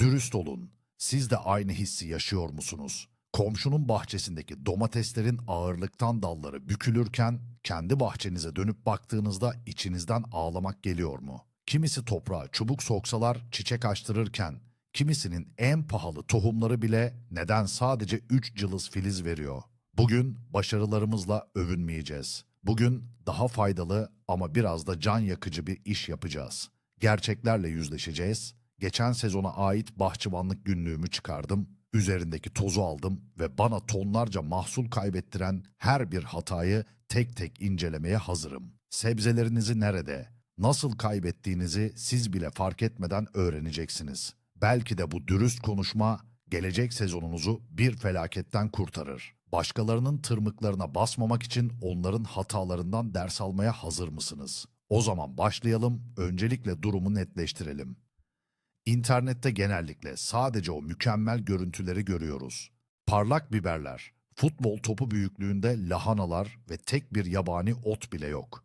Dürüst olun. Siz de aynı hissi yaşıyor musunuz? Komşunun bahçesindeki domateslerin ağırlıktan dalları bükülürken kendi bahçenize dönüp baktığınızda içinizden ağlamak geliyor mu? Kimisi toprağa çubuk soksalar çiçek açtırırken kimisinin en pahalı tohumları bile neden sadece 3 cılız filiz veriyor? Bugün başarılarımızla övünmeyeceğiz. Bugün daha faydalı ama biraz da can yakıcı bir iş yapacağız. Gerçeklerle yüzleşeceğiz. Geçen sezona ait bahçıvanlık günlüğümü çıkardım. Üzerindeki tozu aldım ve bana tonlarca mahsul kaybettiren her bir hatayı tek tek incelemeye hazırım. Sebzelerinizi nerede, nasıl kaybettiğinizi siz bile fark etmeden öğreneceksiniz. Belki de bu dürüst konuşma gelecek sezonunuzu bir felaketten kurtarır. Başkalarının tırmıklarına basmamak için onların hatalarından ders almaya hazır mısınız? O zaman başlayalım, öncelikle durumu netleştirelim. İnternette genellikle sadece o mükemmel görüntüleri görüyoruz. Parlak biberler, futbol topu büyüklüğünde lahanalar ve tek bir yabani ot bile yok.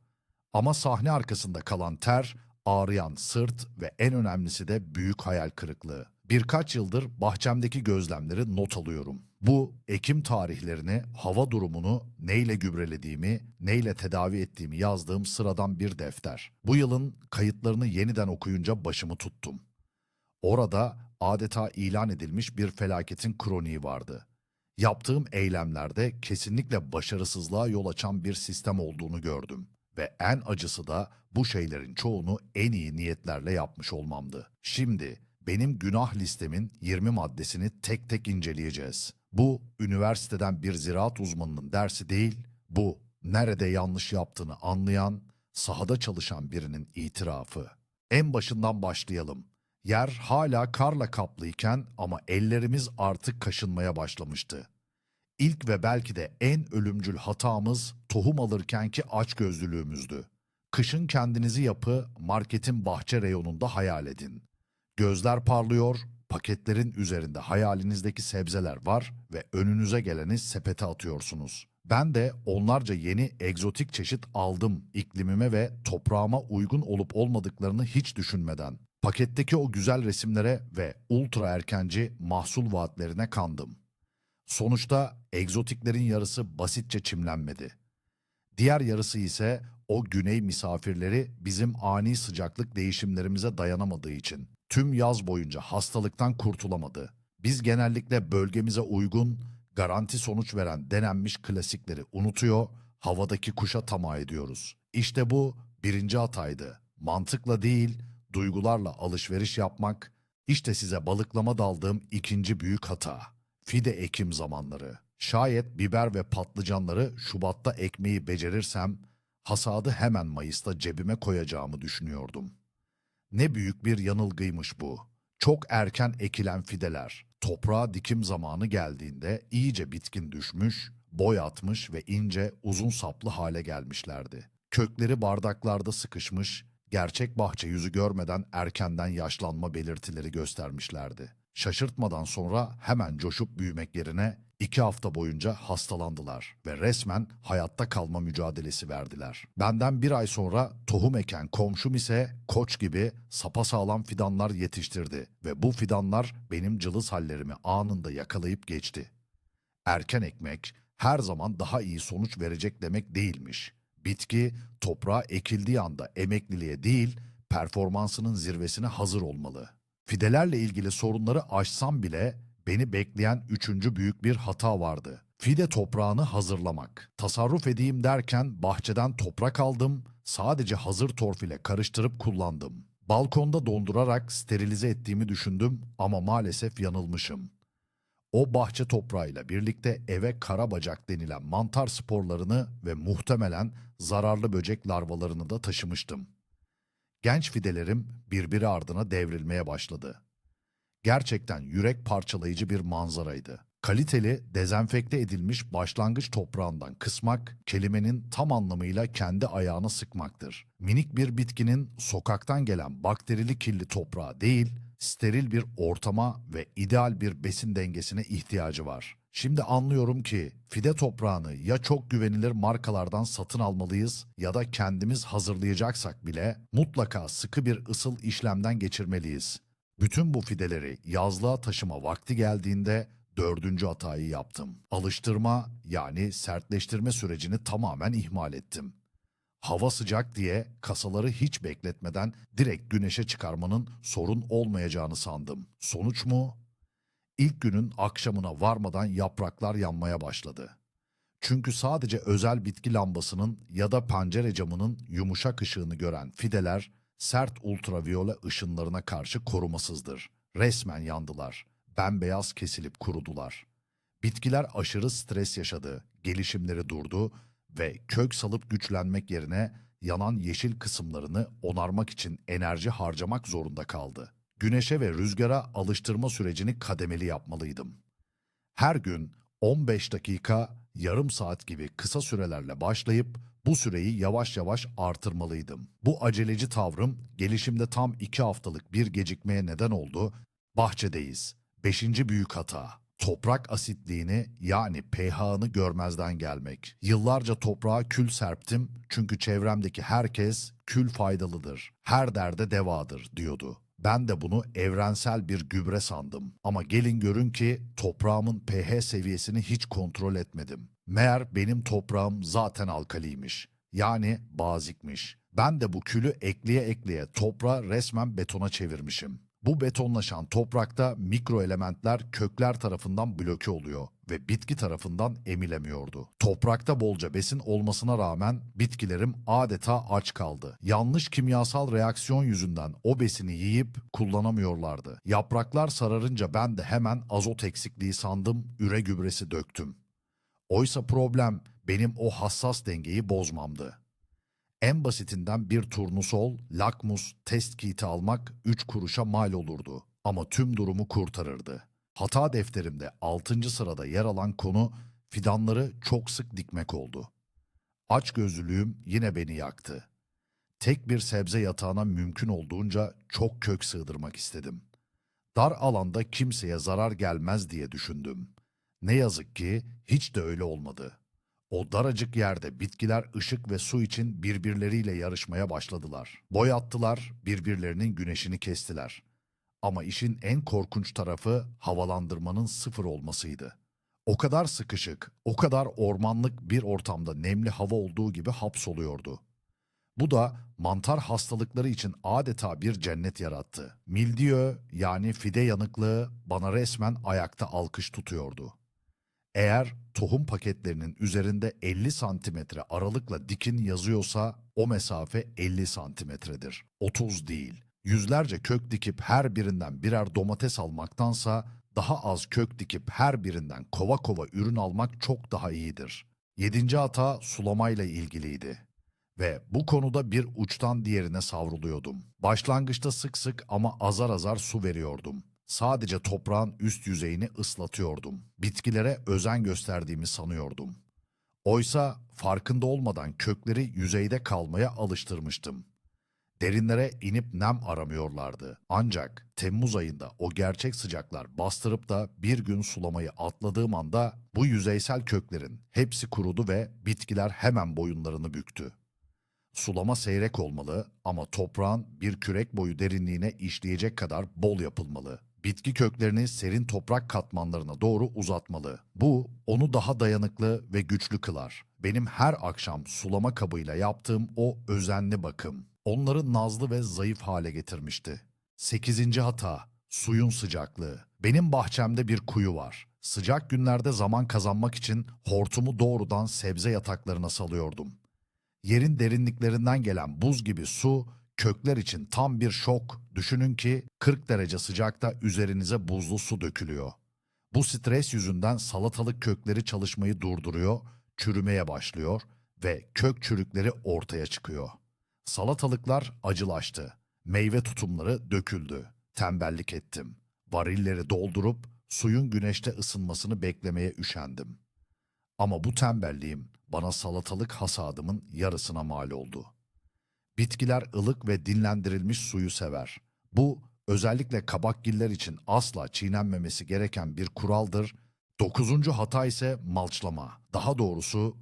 Ama sahne arkasında kalan ter, ağrıyan sırt ve en önemlisi de büyük hayal kırıklığı. Birkaç yıldır bahçemdeki gözlemleri not alıyorum. Bu ekim tarihlerini, hava durumunu, neyle gübrelediğimi, neyle tedavi ettiğimi yazdığım sıradan bir defter. Bu yılın kayıtlarını yeniden okuyunca başımı tuttum. Orada adeta ilan edilmiş bir felaketin kroniği vardı. Yaptığım eylemlerde kesinlikle başarısızlığa yol açan bir sistem olduğunu gördüm. Ve en acısı da bu şeylerin çoğunu en iyi niyetlerle yapmış olmamdı. Şimdi benim günah listemin 20 maddesini tek tek inceleyeceğiz. Bu üniversiteden bir ziraat uzmanının dersi değil, bu nerede yanlış yaptığını anlayan, sahada çalışan birinin itirafı. En başından başlayalım. Yer hala karla kaplıyken ama ellerimiz artık kaşınmaya başlamıştı. İlk ve belki de en ölümcül hatamız tohum alırkenki açgözlülüğümüzdü. Kışın kendinizi yapı, marketin bahçe reyonunda hayal edin. Gözler parlıyor, paketlerin üzerinde hayalinizdeki sebzeler var ve önünüze geleni sepete atıyorsunuz. Ben de onlarca yeni egzotik çeşit aldım iklimime ve toprağıma uygun olup olmadıklarını hiç düşünmeden. Paketteki o güzel resimlere ve ultra erkenci mahsul vaatlerine kandım. Sonuçta egzotiklerin yarısı basitçe çimlenmedi. Diğer yarısı ise o güney misafirleri bizim ani sıcaklık değişimlerimize dayanamadığı için tüm yaz boyunca hastalıktan kurtulamadı. Biz genellikle bölgemize uygun, garanti sonuç veren denenmiş klasikleri unutuyor, havadaki kuşa tamah ediyoruz. İşte bu birinci hataydı. Mantıkla değil, duygularla alışveriş yapmak, işte size balıklama daldığım ikinci büyük hata. Fide ekim zamanları. Şayet biber ve patlıcanları Şubat'ta ekmeği becerirsem, hasadı hemen Mayıs'ta cebime koyacağımı düşünüyordum. Ne büyük bir yanılgıymış bu. Çok erken ekilen fideler, toprağa dikim zamanı geldiğinde iyice bitkin düşmüş, boy atmış ve ince, uzun saplı hale gelmişlerdi. Kökleri bardaklarda sıkışmış, gerçek bahçe yüzü görmeden erkenden yaşlanma belirtileri göstermişlerdi. Şaşırtmadan sonra hemen coşup büyümek yerine iki hafta boyunca hastalandılar ve resmen hayatta kalma mücadelesi verdiler. Benden bir ay sonra tohum eken komşum ise koç gibi sapasağlam fidanlar yetiştirdi ve bu fidanlar benim cılız hallerimi anında yakalayıp geçti. Erken ekmek her zaman daha iyi sonuç verecek demek değilmiş. Bitki toprağa ekildiği anda emekliliğe değil, performansının zirvesine hazır olmalı. Fidelerle ilgili sorunları aşsam bile beni bekleyen üçüncü büyük bir hata vardı. Fide toprağını hazırlamak. Tasarruf edeyim derken bahçeden toprak aldım, sadece hazır torfile karıştırıp kullandım. Balkonda dondurarak sterilize ettiğimi düşündüm ama maalesef yanılmışım. O bahçe toprağıyla birlikte eve karabacak denilen mantar sporlarını ve muhtemelen zararlı böcek larvalarını da taşımıştım. Genç fidelerim birbiri ardına devrilmeye başladı. Gerçekten yürek parçalayıcı bir manzaraydı. Kaliteli, dezenfekte edilmiş başlangıç toprağından kısmak, kelimenin tam anlamıyla kendi ayağına sıkmaktır. Minik bir bitkinin sokaktan gelen bakterili kirli toprağa değil, steril bir ortama ve ideal bir besin dengesine ihtiyacı var. Şimdi anlıyorum ki fide toprağını ya çok güvenilir markalardan satın almalıyız ya da kendimiz hazırlayacaksak bile mutlaka sıkı bir ısıl işlemden geçirmeliyiz. Bütün bu fideleri yazlığa taşıma vakti geldiğinde dördüncü hatayı yaptım. Alıştırma yani sertleştirme sürecini tamamen ihmal ettim. Hava sıcak diye kasaları hiç bekletmeden direkt güneşe çıkarmanın sorun olmayacağını sandım. Sonuç mu? İlk günün akşamına varmadan yapraklar yanmaya başladı. Çünkü sadece özel bitki lambasının ya da pencere camının yumuşak ışığını gören fideler sert ultraviyole ışınlarına karşı korumasızdır. Resmen yandılar. Bembeyaz kesilip kurudular. Bitkiler aşırı stres yaşadı, gelişimleri durdu ve kök salıp güçlenmek yerine yanan yeşil kısımlarını onarmak için enerji harcamak zorunda kaldı. Güneşe ve rüzgara alıştırma sürecini kademeli yapmalıydım. Her gün 15 dakika, yarım saat gibi kısa sürelerle başlayıp bu süreyi yavaş yavaş artırmalıydım. Bu aceleci tavrım gelişimde tam iki haftalık bir gecikmeye neden oldu. Bahçedeyiz. Beşinci büyük hata. Toprak asitliğini yani pH'ını görmezden gelmek. Yıllarca toprağa kül serptim çünkü çevremdeki herkes kül faydalıdır, her derde devadır diyordu. Ben de bunu evrensel bir gübre sandım. Ama gelin görün ki toprağımın pH seviyesini hiç kontrol etmedim. Meğer benim toprağım zaten alkaliymiş. Yani bazikmiş. Ben de bu külü ekleye ekleye toprağı resmen betona çevirmişim. Bu betonlaşan toprakta mikro elementler kökler tarafından bloke oluyor ve bitki tarafından emilemiyordu. Toprakta bolca besin olmasına rağmen bitkilerim adeta aç kaldı. Yanlış kimyasal reaksiyon yüzünden o besini yiyip kullanamıyorlardı. Yapraklar sararınca ben de hemen azot eksikliği sandım, üre gübresi döktüm. Oysa problem benim o hassas dengeyi bozmamdı. En basitinden bir turnusol, lakmus, test kiti almak 3 kuruşa mal olurdu. Ama tüm durumu kurtarırdı. Hata defterimde 6. sırada yer alan konu fidanları çok sık dikmek oldu. Açgözlülüğüm yine beni yaktı. Tek bir sebze yatağına mümkün olduğunca çok kök sığdırmak istedim. Dar alanda kimseye zarar gelmez diye düşündüm. Ne yazık ki hiç de öyle olmadı. O daracık yerde bitkiler ışık ve su için birbirleriyle yarışmaya başladılar. Boy attılar, birbirlerinin güneşini kestiler. Ama işin en korkunç tarafı havalandırmanın sıfır olmasıydı. O kadar sıkışık, o kadar ormanlık bir ortamda nemli hava olduğu gibi hapsoluyordu. Bu da mantar hastalıkları için adeta bir cennet yarattı. Mildiyo yani fide yanıklığı bana resmen ayakta alkış tutuyordu. Eğer tohum paketlerinin üzerinde 50 santimetre aralıkla dikin yazıyorsa o mesafe 50 santimetredir. 30 değil. Yüzlerce kök dikip her birinden birer domates almaktansa daha az kök dikip her birinden kova kova ürün almak çok daha iyidir. Yedinci hata sulamayla ilgiliydi. Ve bu konuda bir uçtan diğerine savruluyordum. Başlangıçta sık sık ama azar azar su veriyordum. Sadece toprağın üst yüzeyini ıslatıyordum. Bitkilere özen gösterdiğimi sanıyordum. Oysa farkında olmadan kökleri yüzeyde kalmaya alıştırmıştım. Derinlere inip nem aramıyorlardı. Ancak Temmuz ayında o gerçek sıcaklar bastırıp da bir gün sulamayı atladığım anda bu yüzeysel köklerin hepsi kurudu ve bitkiler hemen boyunlarını büktü. Sulama seyrek olmalı ama toprağın bir kürek boyu derinliğine işleyecek kadar bol yapılmalı. Bitki köklerini serin toprak katmanlarına doğru uzatmalı. Bu onu daha dayanıklı ve güçlü kılar. Benim her akşam sulama kabıyla yaptığım o özenli bakım onları nazlı ve zayıf hale getirmişti. Sekizinci hata suyun sıcaklığı. Benim bahçemde bir kuyu var. Sıcak günlerde zaman kazanmak için hortumu doğrudan sebze yataklarına salıyordum. Yerin derinliklerinden gelen buz gibi su kökler için tam bir şok. Düşünün ki 40 derece sıcakta üzerinize buzlu su dökülüyor. Bu stres yüzünden salatalık kökleri çalışmayı durduruyor, çürümeye başlıyor ve kök çürükleri ortaya çıkıyor. Salatalıklar acılaştı. Meyve tutumları döküldü. Tembellik ettim. Varilleri doldurup suyun güneşte ısınmasını beklemeye üşendim. Ama bu tembelliğim bana salatalık hasadımın yarısına mal oldu. Bitkiler ılık ve dinlendirilmiş suyu sever. Bu özellikle kabakgiller için asla çiğnenmemesi gereken bir kuraldır. Dokuzuncu hata ise malçlama. Daha doğrusu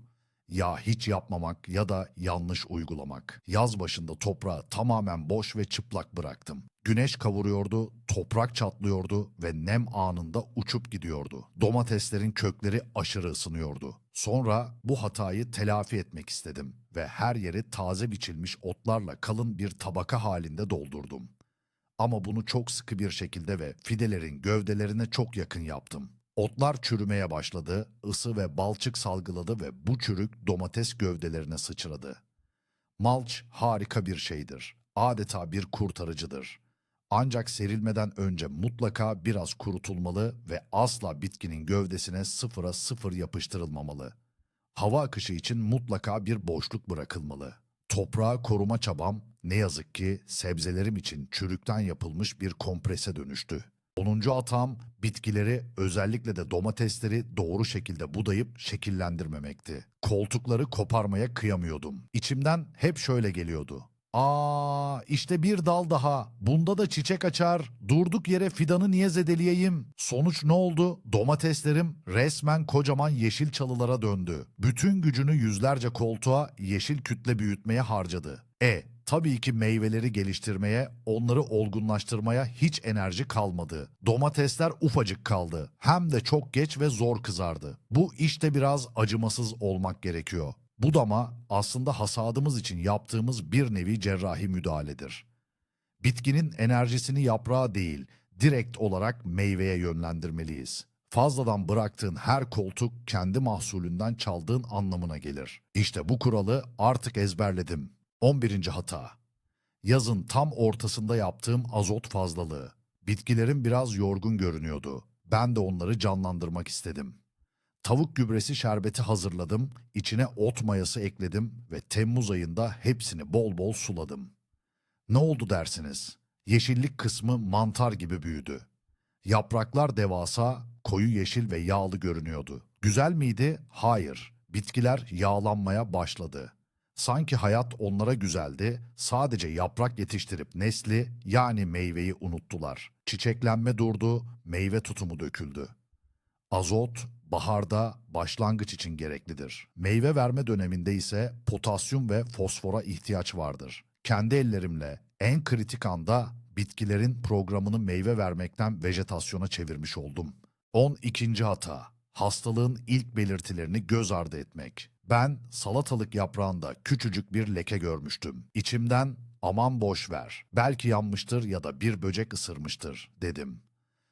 ya hiç yapmamak ya da yanlış uygulamak. Yaz başında toprağı tamamen boş ve çıplak bıraktım. Güneş kavuruyordu, toprak çatlıyordu ve nem anında uçup gidiyordu. Domateslerin kökleri aşırı ısınıyordu. Sonra bu hatayı telafi etmek istedim ve her yeri taze biçilmiş otlarla kalın bir tabaka halinde doldurdum. Ama bunu çok sıkı bir şekilde ve fidelerin gövdelerine çok yakın yaptım. Otlar çürümeye başladı, ısı ve balçık salgıladı ve bu çürük domates gövdelerine sıçradı. Malç harika bir şeydir. Adeta bir kurtarıcıdır. Ancak serilmeden önce mutlaka biraz kurutulmalı ve asla bitkinin gövdesine sıfıra sıfır yapıştırılmamalı. Hava akışı için mutlaka bir boşluk bırakılmalı. Toprağı koruma çabam ne yazık ki sebzelerim için çürükten yapılmış bir komprese dönüştü. 10. hatam bitkileri özellikle de domatesleri doğru şekilde budayıp şekillendirmemekti. Koltukları koparmaya kıyamıyordum. İçimden hep şöyle geliyordu. Aa işte bir dal daha. Bunda da çiçek açar. Durduk yere fidanı niye zedeleyeyim? Sonuç ne oldu? Domateslerim resmen kocaman yeşil çalılara döndü. Bütün gücünü yüzlerce koltuğa yeşil kütle büyütmeye harcadı. E Tabii ki meyveleri geliştirmeye, onları olgunlaştırmaya hiç enerji kalmadı. Domatesler ufacık kaldı. Hem de çok geç ve zor kızardı. Bu işte biraz acımasız olmak gerekiyor. Budama aslında hasadımız için yaptığımız bir nevi cerrahi müdahaledir. Bitkinin enerjisini yaprağa değil, direkt olarak meyveye yönlendirmeliyiz. Fazladan bıraktığın her koltuk kendi mahsulünden çaldığın anlamına gelir. İşte bu kuralı artık ezberledim. 11. hata. Yazın tam ortasında yaptığım azot fazlalığı. Bitkilerim biraz yorgun görünüyordu. Ben de onları canlandırmak istedim. Tavuk gübresi şerbeti hazırladım, içine ot mayası ekledim ve Temmuz ayında hepsini bol bol suladım. Ne oldu dersiniz? Yeşillik kısmı mantar gibi büyüdü. Yapraklar devasa, koyu yeşil ve yağlı görünüyordu. Güzel miydi? Hayır. Bitkiler yağlanmaya başladı. Sanki hayat onlara güzeldi, sadece yaprak yetiştirip nesli yani meyveyi unuttular. Çiçeklenme durdu, meyve tutumu döküldü. Azot, baharda başlangıç için gereklidir. Meyve verme döneminde ise potasyum ve fosfora ihtiyaç vardır. Kendi ellerimle en kritik anda bitkilerin programını meyve vermekten vejetasyona çevirmiş oldum. 12. hata. Hastalığın ilk belirtilerini göz ardı etmek. Ben salatalık yaprağında küçücük bir leke görmüştüm. İçimden aman boş ver. Belki yanmıştır ya da bir böcek ısırmıştır dedim.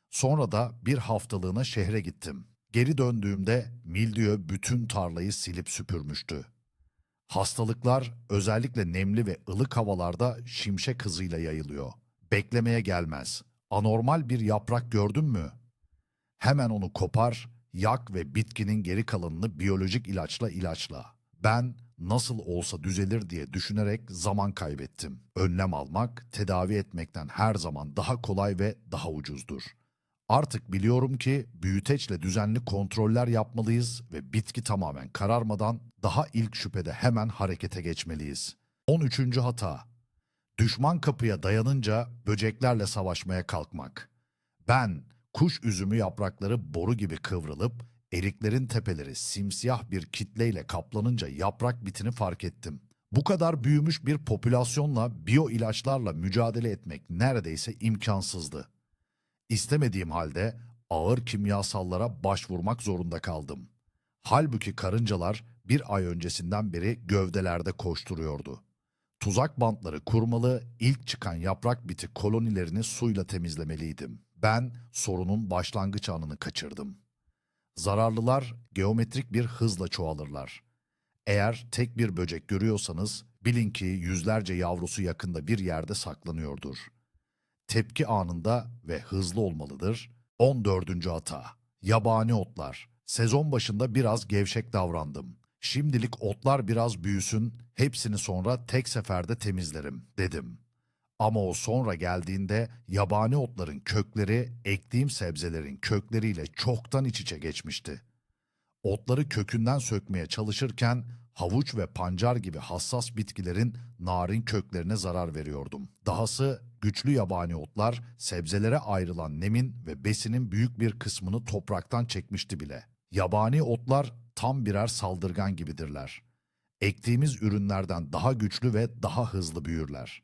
Sonra da bir haftalığına şehre gittim. Geri döndüğümde mildiyo bütün tarlayı silip süpürmüştü. Hastalıklar özellikle nemli ve ılık havalarda şimşek hızıyla yayılıyor. Beklemeye gelmez. Anormal bir yaprak gördün mü? Hemen onu kopar, yak ve bitkinin geri kalanını biyolojik ilaçla ilaçla. Ben nasıl olsa düzelir diye düşünerek zaman kaybettim. Önlem almak, tedavi etmekten her zaman daha kolay ve daha ucuzdur. Artık biliyorum ki büyüteçle düzenli kontroller yapmalıyız ve bitki tamamen kararmadan daha ilk şüphede hemen harekete geçmeliyiz. 13. hata. Düşman kapıya dayanınca böceklerle savaşmaya kalkmak. Ben kuş üzümü yaprakları boru gibi kıvrılıp eriklerin tepeleri simsiyah bir kitleyle kaplanınca yaprak bitini fark ettim. Bu kadar büyümüş bir popülasyonla biyo ilaçlarla mücadele etmek neredeyse imkansızdı. İstemediğim halde ağır kimyasallara başvurmak zorunda kaldım. Halbuki karıncalar bir ay öncesinden beri gövdelerde koşturuyordu. Tuzak bantları kurmalı, ilk çıkan yaprak biti kolonilerini suyla temizlemeliydim. Ben sorunun başlangıç anını kaçırdım. Zararlılar geometrik bir hızla çoğalırlar. Eğer tek bir böcek görüyorsanız bilin ki yüzlerce yavrusu yakında bir yerde saklanıyordur. Tepki anında ve hızlı olmalıdır. 14. hata. Yabani otlar. Sezon başında biraz gevşek davrandım. Şimdilik otlar biraz büyüsün, hepsini sonra tek seferde temizlerim dedim. Ama o sonra geldiğinde yabani otların kökleri ektiğim sebzelerin kökleriyle çoktan iç içe geçmişti. Otları kökünden sökmeye çalışırken havuç ve pancar gibi hassas bitkilerin narin köklerine zarar veriyordum. Dahası güçlü yabani otlar sebzelere ayrılan nemin ve besinin büyük bir kısmını topraktan çekmişti bile. Yabani otlar tam birer saldırgan gibidirler. Ektiğimiz ürünlerden daha güçlü ve daha hızlı büyürler.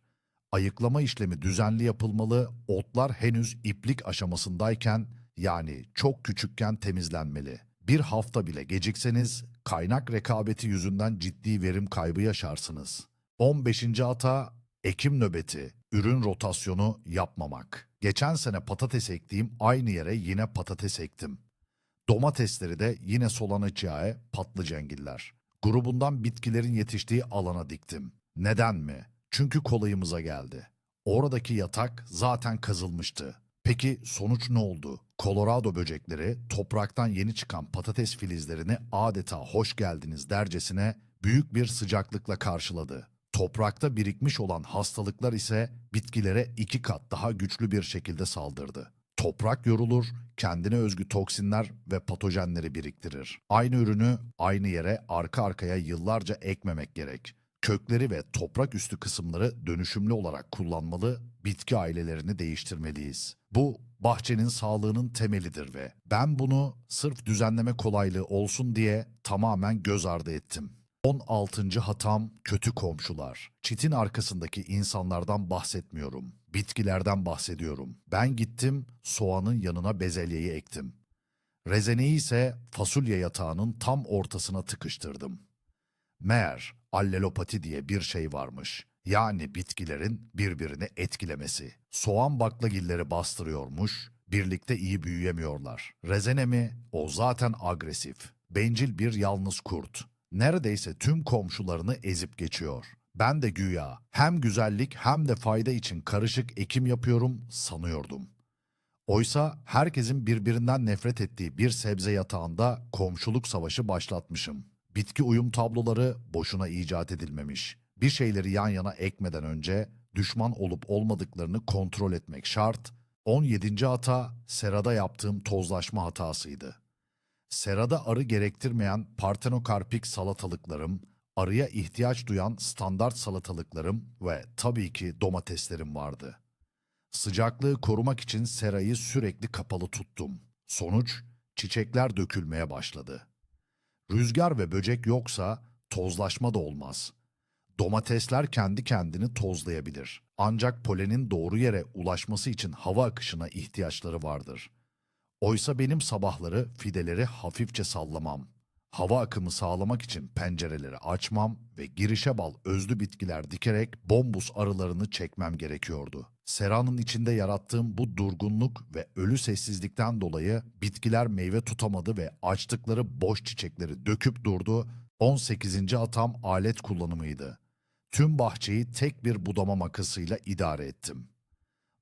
Ayıklama işlemi düzenli yapılmalı, otlar henüz iplik aşamasındayken yani çok küçükken temizlenmeli. Bir hafta bile gecikseniz kaynak rekabeti yüzünden ciddi verim kaybı yaşarsınız. 15. hata ekim nöbeti, ürün rotasyonu yapmamak. Geçen sene patates ektiğim aynı yere yine patates ektim. Domatesleri de yine solanacıya patlıcengiller. Grubundan bitkilerin yetiştiği alana diktim. Neden mi? Çünkü kolayımıza geldi. Oradaki yatak zaten kazılmıştı. Peki sonuç ne oldu? Colorado böcekleri topraktan yeni çıkan patates filizlerini adeta hoş geldiniz dercesine büyük bir sıcaklıkla karşıladı. Toprakta birikmiş olan hastalıklar ise bitkilere iki kat daha güçlü bir şekilde saldırdı. Toprak yorulur, kendine özgü toksinler ve patojenleri biriktirir. Aynı ürünü aynı yere arka arkaya yıllarca ekmemek gerek. Kökleri ve toprak üstü kısımları dönüşümlü olarak kullanmalı, bitki ailelerini değiştirmeliyiz. Bu bahçenin sağlığının temelidir ve ben bunu sırf düzenleme kolaylığı olsun diye tamamen göz ardı ettim. 16. hatam kötü komşular. Çitin arkasındaki insanlardan bahsetmiyorum. Bitkilerden bahsediyorum. Ben gittim soğanın yanına bezelyeyi ektim. Rezeneyi ise fasulye yatağının tam ortasına tıkıştırdım. Meğer allelopati diye bir şey varmış. Yani bitkilerin birbirini etkilemesi. Soğan baklagilleri bastırıyormuş, birlikte iyi büyüyemiyorlar. Rezene mi? O zaten agresif. Bencil bir yalnız kurt. Neredeyse tüm komşularını ezip geçiyor. Ben de güya hem güzellik hem de fayda için karışık ekim yapıyorum sanıyordum. Oysa herkesin birbirinden nefret ettiği bir sebze yatağında komşuluk savaşı başlatmışım. Bitki uyum tabloları boşuna icat edilmemiş. Bir şeyleri yan yana ekmeden önce düşman olup olmadıklarını kontrol etmek şart. 17. hata serada yaptığım tozlaşma hatasıydı. Serada arı gerektirmeyen partenokarpik salatalıklarım, arıya ihtiyaç duyan standart salatalıklarım ve tabii ki domateslerim vardı. Sıcaklığı korumak için serayı sürekli kapalı tuttum. Sonuç, çiçekler dökülmeye başladı. Rüzgar ve böcek yoksa tozlaşma da olmaz. Domatesler kendi kendini tozlayabilir. Ancak polenin doğru yere ulaşması için hava akışına ihtiyaçları vardır. Oysa benim sabahları fideleri hafifçe sallamam. Hava akımı sağlamak için pencereleri açmam ve girişe bal özlü bitkiler dikerek bombus arılarını çekmem gerekiyordu. Seranın içinde yarattığım bu durgunluk ve ölü sessizlikten dolayı bitkiler meyve tutamadı ve açtıkları boş çiçekleri döküp durdu. 18. atam alet kullanımıydı. Tüm bahçeyi tek bir budama makasıyla idare ettim.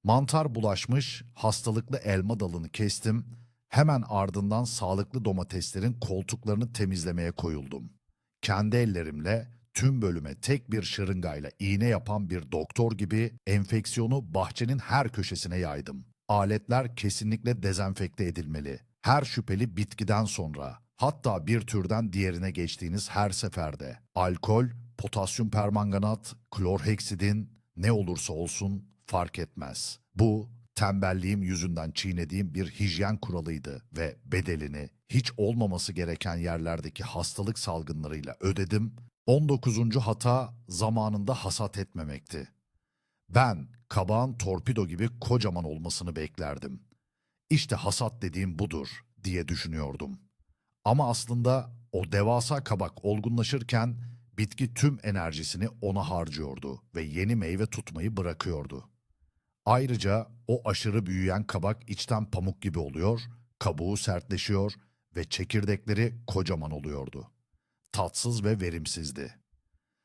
Mantar bulaşmış, hastalıklı elma dalını kestim. Hemen ardından sağlıklı domateslerin koltuklarını temizlemeye koyuldum. Kendi ellerimle tüm bölüme tek bir şırıngayla iğne yapan bir doktor gibi enfeksiyonu bahçenin her köşesine yaydım. Aletler kesinlikle dezenfekte edilmeli. Her şüpheli bitkiden sonra, hatta bir türden diğerine geçtiğiniz her seferde alkol, potasyum permanganat, klorheksidin ne olursa olsun fark etmez. Bu tembelliğim yüzünden çiğnediğim bir hijyen kuralıydı ve bedelini hiç olmaması gereken yerlerdeki hastalık salgınlarıyla ödedim. 19. hata zamanında hasat etmemekti. Ben kabağın torpido gibi kocaman olmasını beklerdim. İşte hasat dediğim budur diye düşünüyordum. Ama aslında o devasa kabak olgunlaşırken bitki tüm enerjisini ona harcıyordu ve yeni meyve tutmayı bırakıyordu. Ayrıca o aşırı büyüyen kabak içten pamuk gibi oluyor, kabuğu sertleşiyor ve çekirdekleri kocaman oluyordu. Tatsız ve verimsizdi.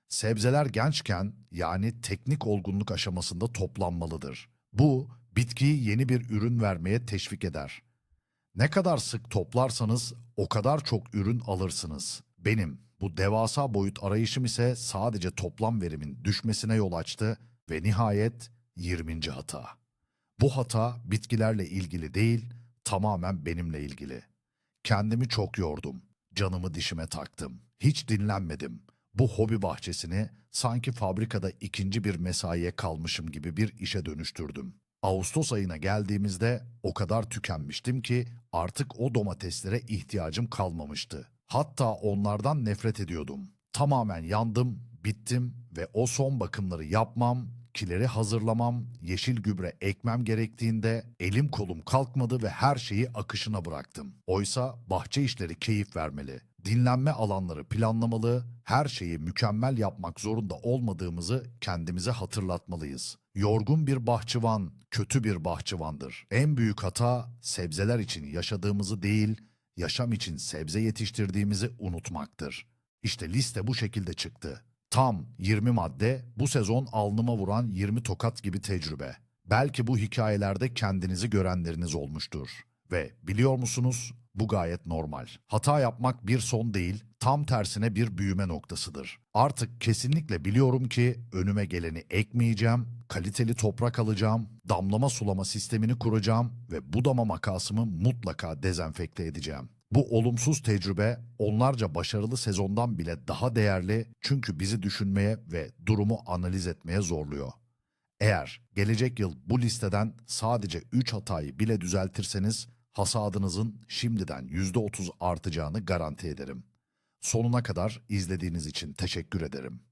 Sebzeler gençken yani teknik olgunluk aşamasında toplanmalıdır. Bu bitkiyi yeni bir ürün vermeye teşvik eder. Ne kadar sık toplarsanız o kadar çok ürün alırsınız. Benim bu devasa boyut arayışım ise sadece toplam verimin düşmesine yol açtı ve nihayet 20. hata. Bu hata bitkilerle ilgili değil, tamamen benimle ilgili. Kendimi çok yordum. Canımı dişime taktım. Hiç dinlenmedim. Bu hobi bahçesini sanki fabrikada ikinci bir mesaiye kalmışım gibi bir işe dönüştürdüm. Ağustos ayına geldiğimizde o kadar tükenmiştim ki artık o domateslere ihtiyacım kalmamıştı. Hatta onlardan nefret ediyordum. Tamamen yandım, bittim ve o son bakımları yapmam, kileri hazırlamam, yeşil gübre ekmem gerektiğinde elim kolum kalkmadı ve her şeyi akışına bıraktım. Oysa bahçe işleri keyif vermeli. Dinlenme alanları planlamalı, her şeyi mükemmel yapmak zorunda olmadığımızı kendimize hatırlatmalıyız. Yorgun bir bahçıvan, kötü bir bahçıvandır. En büyük hata sebzeler için yaşadığımızı değil, yaşam için sebze yetiştirdiğimizi unutmaktır. İşte liste bu şekilde çıktı. Tam 20 madde, bu sezon alnıma vuran 20 tokat gibi tecrübe. Belki bu hikayelerde kendinizi görenleriniz olmuştur. Ve biliyor musunuz? Bu gayet normal. Hata yapmak bir son değil, tam tersine bir büyüme noktasıdır. Artık kesinlikle biliyorum ki önüme geleni ekmeyeceğim, kaliteli toprak alacağım, damlama sulama sistemini kuracağım ve budama makasımı mutlaka dezenfekte edeceğim. Bu olumsuz tecrübe onlarca başarılı sezondan bile daha değerli çünkü bizi düşünmeye ve durumu analiz etmeye zorluyor. Eğer gelecek yıl bu listeden sadece 3 hatayı bile düzeltirseniz hasadınızın şimdiden %30 artacağını garanti ederim. Sonuna kadar izlediğiniz için teşekkür ederim.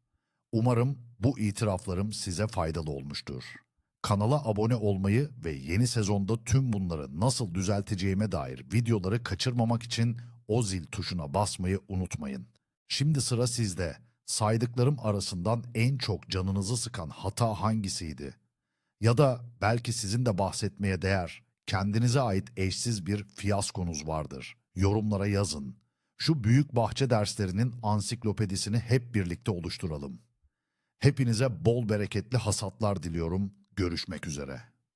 Umarım bu itiraflarım size faydalı olmuştur. Kanala abone olmayı ve yeni sezonda tüm bunları nasıl düzelteceğime dair videoları kaçırmamak için o zil tuşuna basmayı unutmayın. Şimdi sıra sizde. Saydıklarım arasından en çok canınızı sıkan hata hangisiydi? Ya da belki sizin de bahsetmeye değer, kendinize ait eşsiz bir fiyaskonuz vardır. Yorumlara yazın. Şu büyük bahçe derslerinin ansiklopedisini hep birlikte oluşturalım. Hepinize bol bereketli hasatlar diliyorum. Görüşmek üzere.